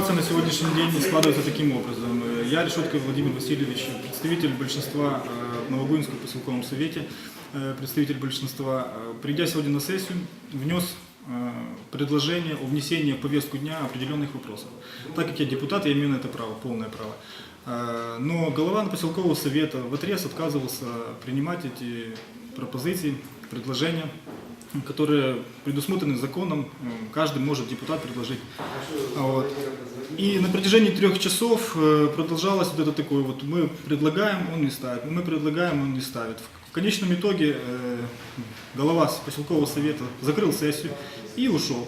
Ситуация на сегодняшний день складывается таким образом. Я, Решетко Владимир Васильевич, представитель большинства э, в Новогуинском поселковом совете, э, представитель большинства, э, придя сегодня на сессию, внес предложение о внесении в повестку дня определенных вопросов. Так как я депутат, я имею на это право, полное право. Но голова поселкового совета в отрез отказывался принимать эти пропозиции, предложения, которые предусмотрены законом. Э, Каждый может депутат предложить. Вот. И на протяжении трех часов э, продолжалось вот это такое вот мы предлагаем, он не ставит, мы предлагаем, он не ставит. В конечном итоге э, голова поселкового совета закрыл сессию и ушел.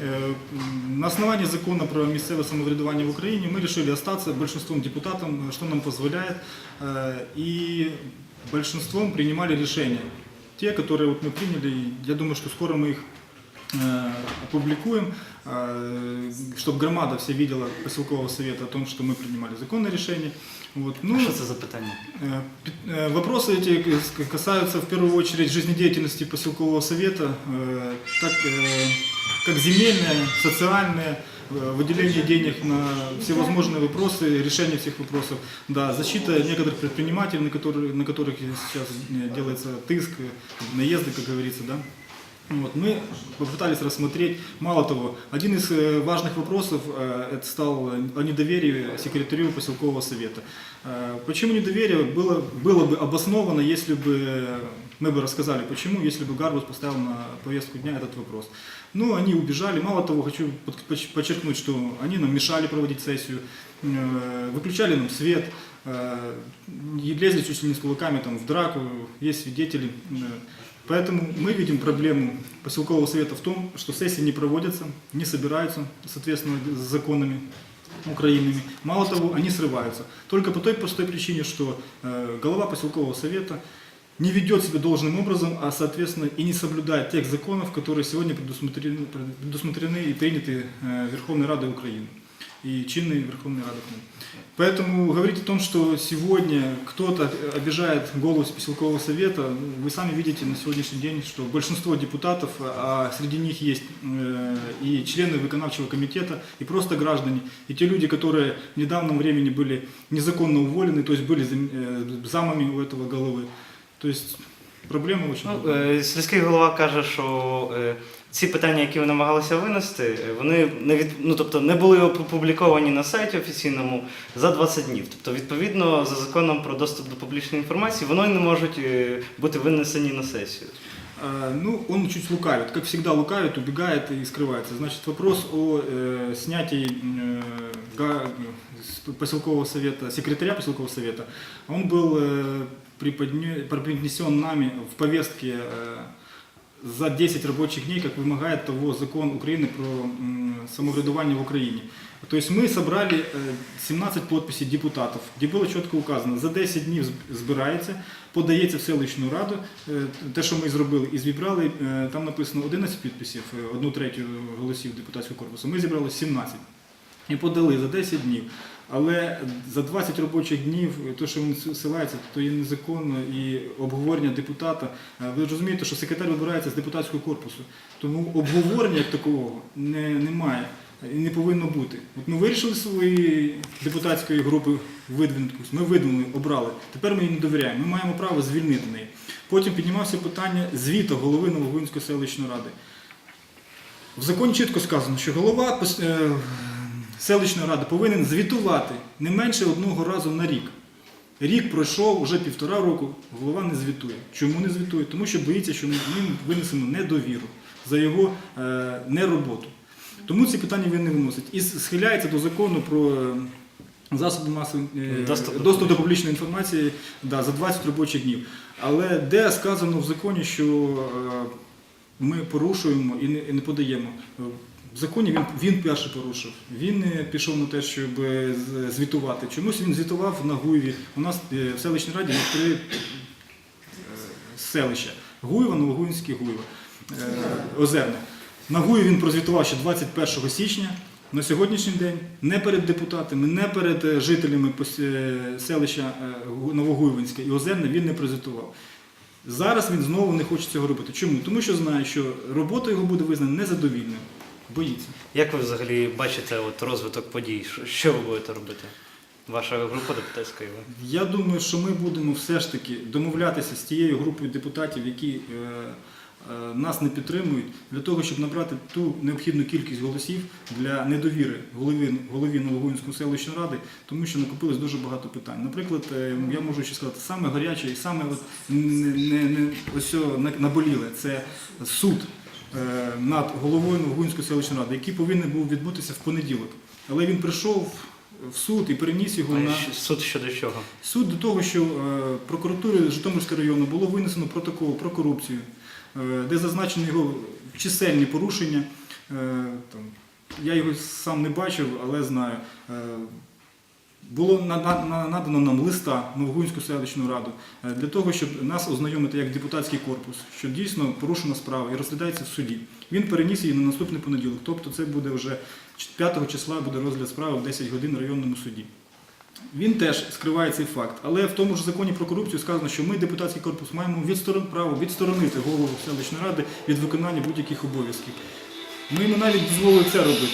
Э, м, На основании закона про місцеве самоврядування в Україні ми вирішили остаться большинством депутатом, что нам позволяет, э, и большинством принимали решения. Те, которые вот мы приняли, я думаю, что скоро мы их э, опубликуем, чтобы громада вся видела поселкового совета о том, что мы принимали законное решение. Вот. Ну, Що це за питання? Э, э, Вопросы эти касаются в первую очередь жизнедеятельности поселкового совета, э, так э, как земельное, социальное, э, выделение денег на всевозможные вопросы, решение всех вопросов, да, защита некоторых предпринимателей, на, которые, на которых сейчас э, делается тыск, э, наезды, как говорится, да. Вот, мы попытались рассмотреть, мало того, один из э, важных вопросов э, это стал о недоверии секретарю поселкового совета. Э, Почему недоверие было, было бы обосновано, если бы мы бы рассказали почему, если бы Гарбус поставил на повестку дня этот вопрос. Ну, они убежали. Мало того, хочу подчеркнуть, что они нам мешали проводить сессию, э, выключали нам свет, э, лезли чуть ли не с кулаками там, в драку, есть свидетели. э. Поэтому мы видим проблему поселкового совета в том, что сессии не проводятся, не собираются, соответственно, с законами украинными. Мало того, они срываются. Только по той простой причине, что э, голова поселкового совета не ведет себя должным образом, а, соответственно, и не соблюдает тех законов, которые сегодня предусмотрены, предусмотрены и приняты э, Верховной Радой Украины И чинной Верховной Рады Украины. Поэтому говорить о том, что сегодня кто-то обижает голос поселкового совета, ну, вы сами видите на сегодняшний день, что большинство депутатов, а среди них есть э, и члены выконавчего комитета, и просто граждане, и те люди, которые в недавнем времени были незаконно уволены, то есть были э, замами у этого головы. То есть проблема очень... Ну, е, сільський голова каже, що ці питання, які ви намагалися винести, е, вони не від, ну, тобто не були опубліковані на сайті офіційному за 20 днів. Тобто, відповідно, за законом про доступ до публічної інформації, вони не можуть е, бути винесені на сесію. А, Ну, он чуть лукавит, как всегда лукавит, убегает и скрывается. Значит, вопрос о э, снятии э, га- с поселкового совета, секретаря поселкового совета, он был э, преподне- преподнесен нами в повестке э, за 10 рабочих дней, как вымогает того закон Украины про м, самоврядування в Украине. То есть мы собрали э, 17 подписей депутатов, где было чітко указано, за 10 днів зб- збирається, подається в селищну раду, е, те, що ми зробили, і зібрали, е, там написано 11 підписів, е, одну третю голосів депутатського корпусу, ми зібрали 17 і подали за 10 днів. Але за 20 робочих днів, те, що він силається, то є незаконно і обговорення депутата. Е, Ви ж розумієте, що секретар вибирається з депутатського корпусу. Тому обговорення як такого не, немає і не повинно бути. От ми вирішили свої депутатської групи видвинути, ми видвинули, обрали. Тепер ми їй не довіряємо. Ми маємо право звільнити неї. Потім піднімався питання звіту голови Новогунської селищної ради. В законі чітко сказано, що голова е, селищної ради повинен звітувати не менше одного разу на рік. Рік пройшов, вже півтора року, голова не звітує. Чому не звітує? Тому що боїться, що ми винесемо недовіру за його е, нероботу. Тому ці питання він не виносить. І схиляється до закону про е, засоби масової е, Доступ до доступ до публічної інформації да, за 20 робочих днів. Але де сказано в законі, що е, ми порушуємо і не, і не подаємо. В законі він, він перший порушив. Він пішов на те, щоб е, звітувати. Чомусь він звітував на Гуєві. У нас е, в селищній раді є три е, селища. Гуєва, Новогуїнське, Гуєва, е, Озерне. На Гуєві він прозвітував ще 21 січня. На сьогоднішній день не перед депутатами, не перед е, жителями е, селища е, Новогуєвинське і Озерне він не прозвітував. Зараз він знову не хоче цього робити. Чому? Тому що знає, що робота його буде визнана незадовільною. Боїться. Як ви взагалі бачите от розвиток подій? Що- ви будете робити? Ваша група депутатська? Я думаю, що ми будемо все ж таки домовлятися з тією групою депутатів, які е, е, нас не підтримують, для того, щоб набрати ту необхідну кількість голосів для недовіри голові, голові Новогуїнської селищної ради, тому що накопилось дуже багато питань. Наприклад, е, я можу ще сказати, саме гаряче і саме от не, не, не ось наболіле це суд над головою Новогуїнської селищної ради, який повинен був відбутися в понеділок. Але він прийшов в суд і переніс його на. Суд щодо чого? Суд до того, що е, прокуратурою Житомирського району було винесено протокол про корупцію, е, де зазначені його чисельні порушення. Е, я його сам не бачив, але знаю. Було на- на- на- надано нам листа Новогуїнську селищну раду е, для того, щоб нас ознайомити як депутатський корпус, що дійсно порушена справа і розглядається в суді. Він переніс її на наступний понеділок, тобто це буде вже 5 числа буде розгляд справи в 10 годин районному суді. Він теж скриває цей факт, але в тому ж законі про корупцію сказано, що ми, депутатський корпус, маємо відсторон, право відсторонити голову селищної ради від виконання будь-яких обов'язків. Ми йому навіть дозволили це робити.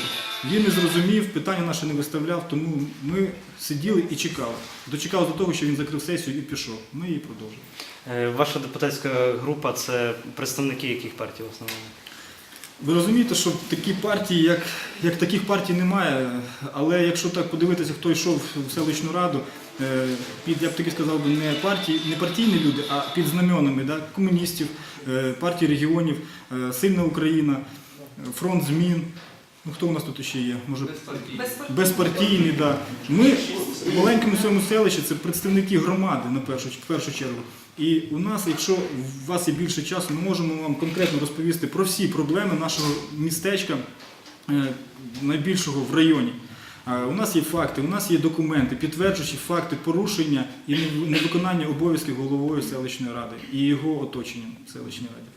Він не зрозумів, питання наше не виставляв, тому ми сиділи і чекали. Дочекали до того, що він закрив сесію і пішов. Ми її продовжили. Е, Ваша депутатська група це представники яких партій в основному? Ви розумієте, що такі партії, як, як таких партій немає, але якщо так подивитися, хто йшов в селищну раду, е, під, я б таки сказав не, партії, не партійні люди, а під знаменами да, комуністів, е, партії регіонів, Сильна Україна, фронт змін. Ну хто у нас тут ще є? Може, безпартійні, да. Ми в маленькому своєму селищі це представники громади на першу, в першу чергу. І у нас, якщо у вас є більше часу, ми можемо вам конкретно розповісти про всі проблеми нашого містечка, е, найбільшого в районі. Е, У нас є факти, у нас є документи, підтверджуючи факти порушення і невиконання обов'язків головою селищної ради і його оточенням селищної ради.